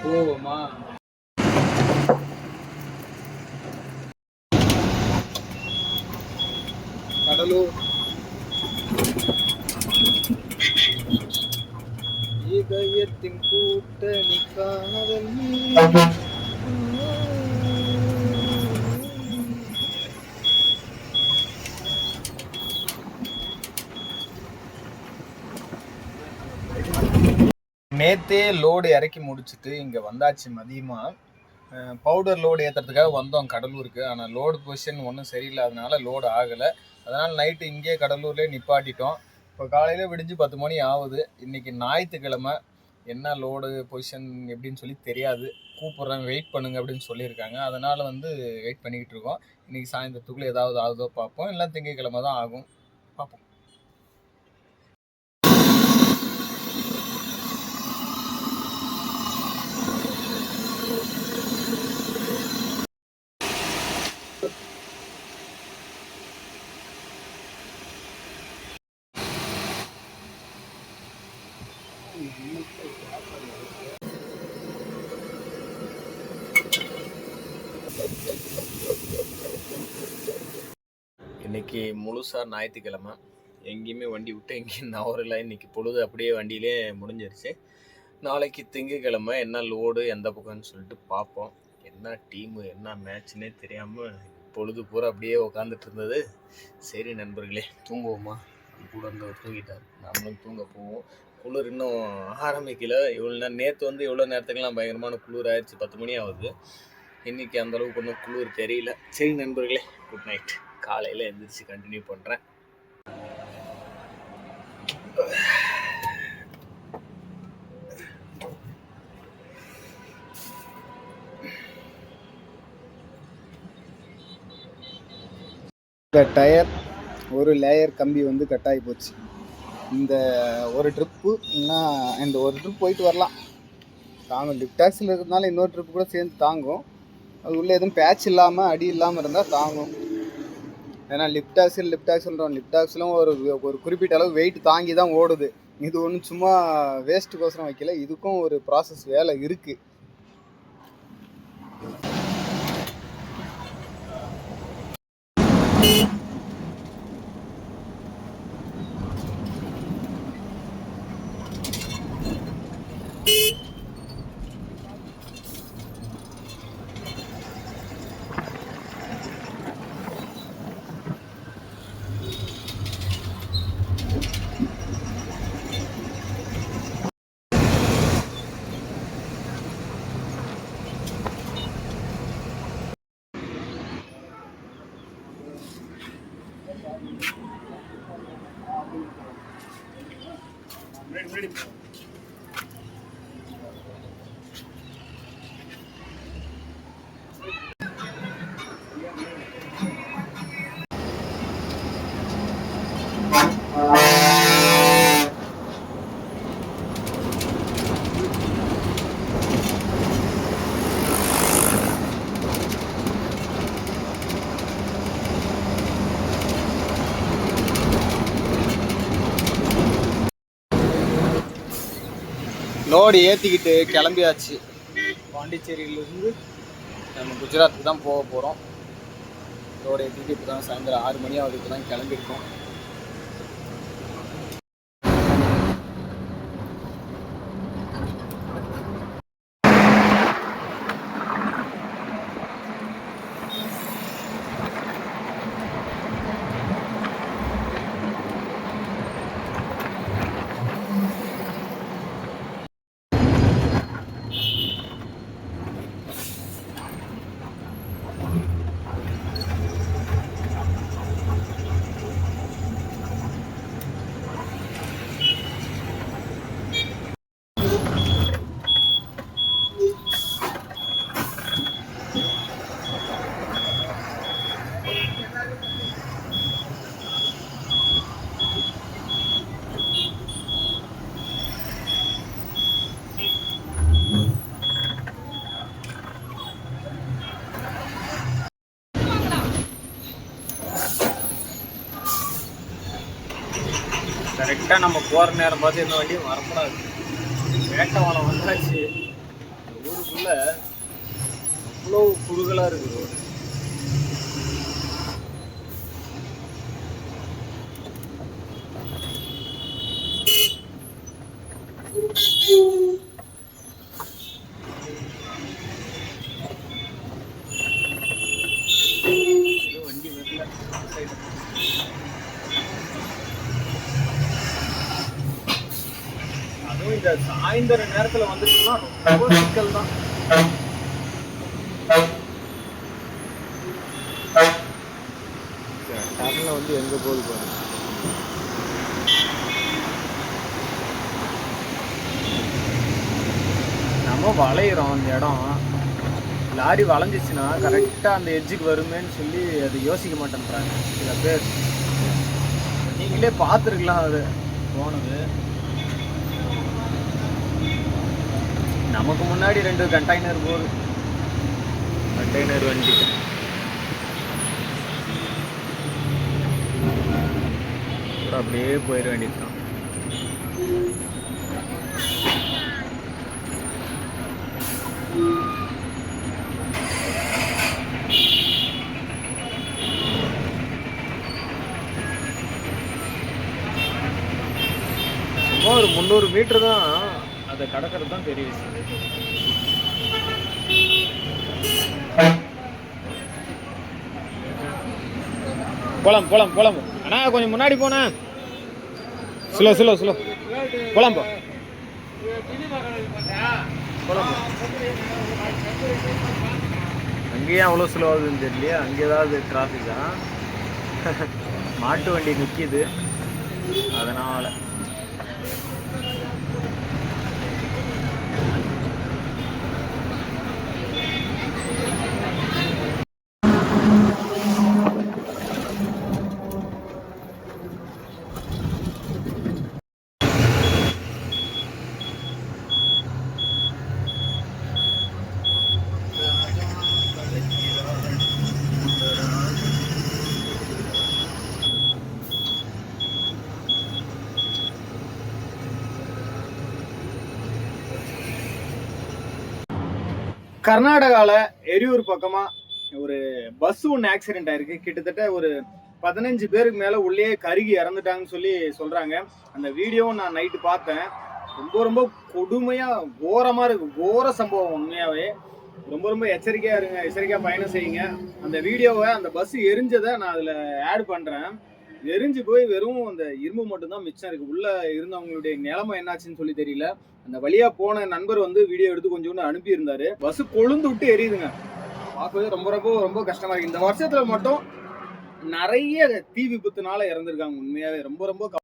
போவோமா கடலூர் இதயத்தின் கூட்டணி காதல் லோடு இறக்கி முடிச்சுட்டு இங்கே வந்தாச்சு மதியமாக பவுடர் லோடு ஏற்றுறதுக்காக வந்தோம் கடலூருக்கு. ஆனால் லோடு பொசிஷன் ஒன்றும் சரியில்லாதனால லோடு ஆகலை. அதனால் நைட்டு இங்கேயே கடலூர்லேயே நிப்பாட்டிட்டோம். இப்போ காலையில் விடிஞ்சு பத்து மணி ஆகுது. இன்றைக்கி ஞாயிற்றுக்கிழமை. என்ன லோடு பொசிஷன் எப்படின்னு சொல்லி தெரியாது. கூப்பிட்றேன் வெயிட் பண்ணுங்க அப்படின்னு சொல்லியிருக்காங்க. அதனால் வந்து வெயிட் பண்ணிக்கிட்டு இருக்கோம். இன்றைக்கி சாயந்தரத்துக்குள்ளே ஏதாவது ஆகுதோ பார்ப்போம். எல்லாம் திங்கக்கிழமை தான் ஆகும் பார்ப்போம் இன்னைக்கு முழுசாக ஞாயிற்றுக்கிழமை. எங்கேயுமே வண்டி விட்டு எங்கேயும் நவரில் இன்னைக்கு பொழுது அப்படியே வண்டியிலே முடிஞ்சிருச்சு. நாளைக்கு திங்கக்கிழமை என்ன லோடு எந்த பக்கம்னு சொல்லிட்டு பார்ப்போம். என்ன டீமு என்ன மேட்ச்னே தெரியாமல் பொழுது பூரா அப்படியே உக்காந்துட்டு இருந்தது. சரி நண்பர்களே தூங்குவோமா? கூட இருந்து தூங்கிட்டார். நம்மளும் தூங்க போவோம். குளிர் இன்னும் ஆரம்பிக்கல. இவ்வளோ நேரம் நேற்று வந்து இவ்வளோ நேரத்துக்குலாம் பயங்கரமான குளிர் ஆயிடுச்சு பத்து மணி ஆகுது. இன்றைக்கி அந்த அளவுக்கு ஒன்றும் குளிர் தெரியல. சரி நண்பர்களே குட் நைட் காலையில் எழுந்திரிச்சு கண்டினியூ பண்ணுறேன் இந்த டயர் ஒரு லேயர் கம்பி வந்து கட் ஆகி போச்சு. இந்த ஒரு ட்ரிப்பு இல்லைன்னா இந்த ஒரு ட்ரிப் போயிட்டு வரலாம். தாங்க லிப்டாக்ஸில் இருந்தாலும் இன்னொரு ட்ரிப்பு கூட சேர்ந்து தாங்கும். அது உள்ளே எதுவும் பேட்ச் இல்லாமல் அடி இல்லாமல் இருந்தால் தாங்கும். ஏன்னா லிப்டாக்ஸில் லிப்டாக்ஸ் சொல்கிறோம் லிப்டாக்ஸ்லாம் ஒரு ஒரு குறிப்பிட்ட அளவு வெயிட் தாங்கி தான் ஓடுது. இது ஒன்றும் சும்மா வேஸ்ட்டுக்கோசரம் வைக்கல. இதுக்கும் ஒரு ப்ராசஸ் வேலை இருக்குது 네, 우리 லோடு ஏற்றிக்கிட்டு கிளம்பியாச்சு. பாண்டிச்சேரியிலேருந்து நம்ம குஜராத்துக்கு தான் போக போகிறோம் லோடு ஏற்றிக்கிட்டு இப்போ தான் சாயந்தரம் ஆறு மணி ஆகுது இப்போ தான் கிளம்பியிருக்கோம். கரெக்டாக நம்ம போகிற நேரம் பார்த்து இந்த வண்டியும் வரக்கூடாது. வேட்டவாளம் வந்தாச்சு. இந்த வரக்குள்ள அவ்வளோ குறுகலா இருக்கு ரோடு. வண்டி வரல. அதுவும் இந்த சாயந்தர நேரத்துல வந்துட்டுனா ரொம்ப சிக்கல் தான். டர்ல வந்து எங்க போகுது பாருங்க நம்ம வளையிறோம் அந்த இடம். லாரி வளைஞ்சிச்சுன்னா கரெக்டாக அந்த எட்ஜுக்கு வருமேன்னு சொல்லி அது யோசிக்க மாட்டேன்றாங்க. சில பேர். நீங்களே பார்த்துருக்கலாம் அது. போனது. நமக்கு முன்னாடி ரெண்டு கண்டெய்னர் போகுது கண்டெய்னர் வண்டி. அப்படியே போயிட வேண்டியதுதான். சும்மா ஒரு முந்நூறு மீட்டர் தான். அதை கடக்கிறது தான் பெரிய விஷயம். போலாம் போலாம் போலாம். அண்ணா கொஞ்சம் முன்னாடி போனேன் ஸ்லோ ஸ்லோ ஸ்லோ. போலாம் போ. அங்கேயும் அவ்வளோ ஸ்லோ ஆகுதுன்னு தெரியலையே. அங்கே ஏதாவது டிராஃபிக்கா மாட்டு வண்டி நிற்கிது அதனால். கர்நாடகாவில் எரியூர் பக்கமாக ஒரு பஸ் ஒன்று ஆக்சிடென்ட் ஆயிருக்கு. கிட்டத்தட்ட ஒரு பதினஞ்சு பேருக்கு மேலே உள்ளே கருகி இறந்துட்டாங்கன்னு சொல்லி சொல்கிறாங்க அந்த வீடியோவும் நான் நைட்டு பார்த்தேன். ரொம்ப ரொம்ப கொடுமையாக கோரமாக இருக்கு. கோர சம்பவம் உண்மையாகவே ரொம்ப ரொம்ப எச்சரிக்கையாக இருங்க எச்சரிக்கையாக பயணம் செய்யுங்க. அந்த வீடியோவை அந்த பஸ் எரிஞ்சதை நான் அதில் ஆட் பண்ணுறேன் எரிஞ்சு போய் வெறும் அந்த இரும்பு மட்டும்தான் மிச்சம் இருக்கு. உள்ள இருந்தவங்களுடைய நிலைமை என்னாச்சுன்னு சொல்லி தெரியல. அந்த வழியா போன நண்பர் வந்து வீடியோ எடுத்து கொஞ்சோண்டு அனுப்பி இருந்தாரு பஸ் கொழுந்து விட்டு எரியுதுங்க. பார்க்கவே ரொம்ப ரொம்ப ரொம்ப கஷ்டமா இருக்கு. இந்த வருஷத்துல மட்டும் நிறைய தீ விபத்துனால இறந்துருக்காங்க உண்மையாவே. ரொம்ப ரொம்ப